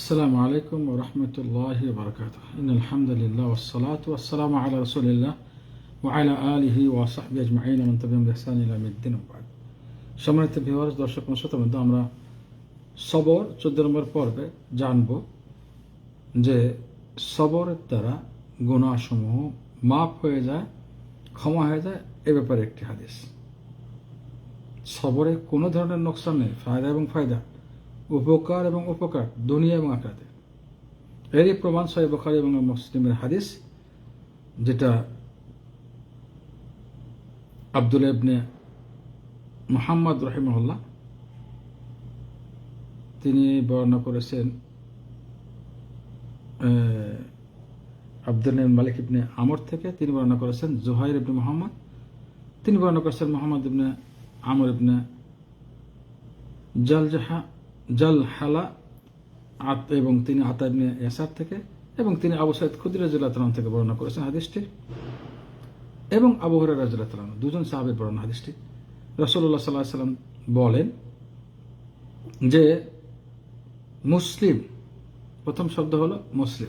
আসসালামু আলাইকুম রহমতুল্লাহ বরকাত আলহামদুলিল্লাহ ওসালাত ওসালাম আলা রসুলিল্লাহ ওয়াইলা আলহি ওয়াসাহবি আজমাইন। মন্তবিম রেহসান ইলামুদ্দিন আবাদ সম্মানিত ভিওয়ার্স দর্শক মধ্যে আমরা সবর চোদ্দ নম্বর পর্বে জানব যে সবরের দ্বারা গুণাসমূহ মাফ হয়ে যায়, ক্ষমা হয়ে যায়, এ ব্যাপারে একটি হাদিস। সবরে কোনো ধরনের নোকসান নেই, ফায়দা এবং ফায়দা। উপকার এবং উপকার দুনিয়া এবং আকাতে এরই প্রমাণ সহি বখারি এবং মুসলিমের হাদিস, যেটা আব্দুল ইবনে মোহাম্মদ রহিমহল্লা তিনি বর্ণনা করেছেন আব্দুল মালিক ইবনে আমর থেকে তিনি বর্ণনা করেছেন জুহাইর ইবনে মোহাম্মদ। তিনি বর্ণনা করেছেন মোহাম্মদ ইবনে আমর ইবনে জালজাহা জাল হালা আত এবং তিনি আতা ইবনে ইয়াসার থেকে এবং তিনি আবু সাইদ খুদির রাজিল্লাহ থেকে বর্ণনা করেছেন হাদিসটি এবং আবু হরার রাজিল্লাহ দুজন সাহাবের বর্ণনা হাদিসটি। রসল্লাহ সাল্লাহ সাল্লাম বলেন যে মুসলিম, প্রথম শব্দ হলো মুসলিম।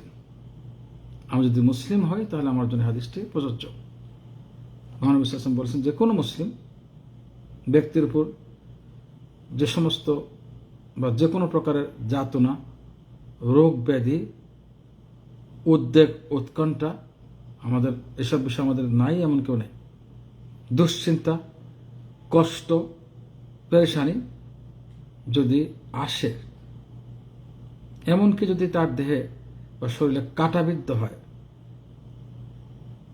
আমি যদি মুসলিম হই তাহলে আমার জন্য হাদিসটি প্রযোজ্য। মহানবী সাল্লাম বলেছেন যে কোনো মুসলিম ব্যক্তির উপর যে সমস্ত বা যে কোনো প্রকারের যাতনা, রোগ ব্যাধি, উদ্বেগ, উৎকণ্ঠা আমাদের এসব বিষয় আমাদের নাই, এমন কেউ নেই। দুশ্চিন্তা, কষ্ট, পেরেশানি যদি আসে, এমনকি যদি তার দেহে বা শরীরে কাটাবিদ্ধ হয়,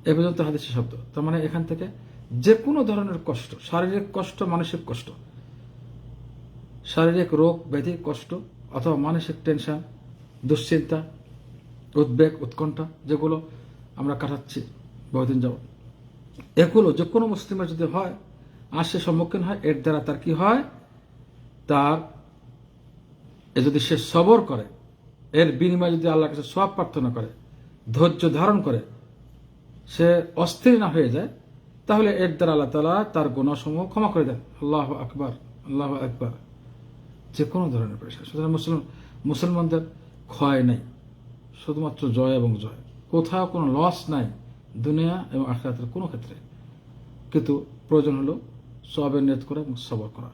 এ পর্যন্ত হাদিসের শব্দ। তার মানে এখান থেকে যে কোনো ধরনের কষ্ট, শারীরিক কষ্ট, মানসিক কষ্ট শারীরিক রোগ, ব্যাধি, কষ্ট অথবা মানসিক টেনশন দুশ্চিন্তা, উদ্বেগ, উৎকণ্ঠা যেগুলো আমরা কাটাচ্ছি বহুদিন যাব এগুলো যে কোনো মুসলিমের যদি হয়, আর সে সম্মুখীন হয়, এর দ্বারা তার কি হয়? তার এ যদি সে সবর করে, এর বিনিময়ে যদি আল্লাহর কাছে সব প্রার্থনা করে, ধৈর্য ধারণ করে, সে অস্থির না হয়ে যায়, তাহলে এর দ্বারা আল্লাহ তালা তার গুণাসমূহ ক্ষমা করে দেন। আল্লাহ আকবর আল্লাহ আকবর। যে কোনো ধরনের পেশা সুতরাং মুসলমান, মুসলমানদের ক্ষয় নেই। শুধুমাত্র জয় এবং জয়। কোথাও কোনো লস নাই দুনিয়া এবং আখরাতের কোনো ক্ষেত্রে। কিন্তু প্রয়োজন হলো সবের নিয়ত করা এবং সবর করা।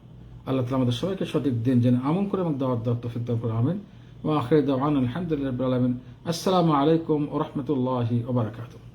আল্লাহ তালা আমাদের সবাইকে সঠিক দিন জেনে আমন করে এবং দাওয়াত দাওয়াত তফিক দান করে আমিন। ও আখরে দাওয়ান আলহামদুলিল্লাহ আলমিন। আসসালামু আলাইকুম ও রহমতুল্লাহি ওবরাকাতুহ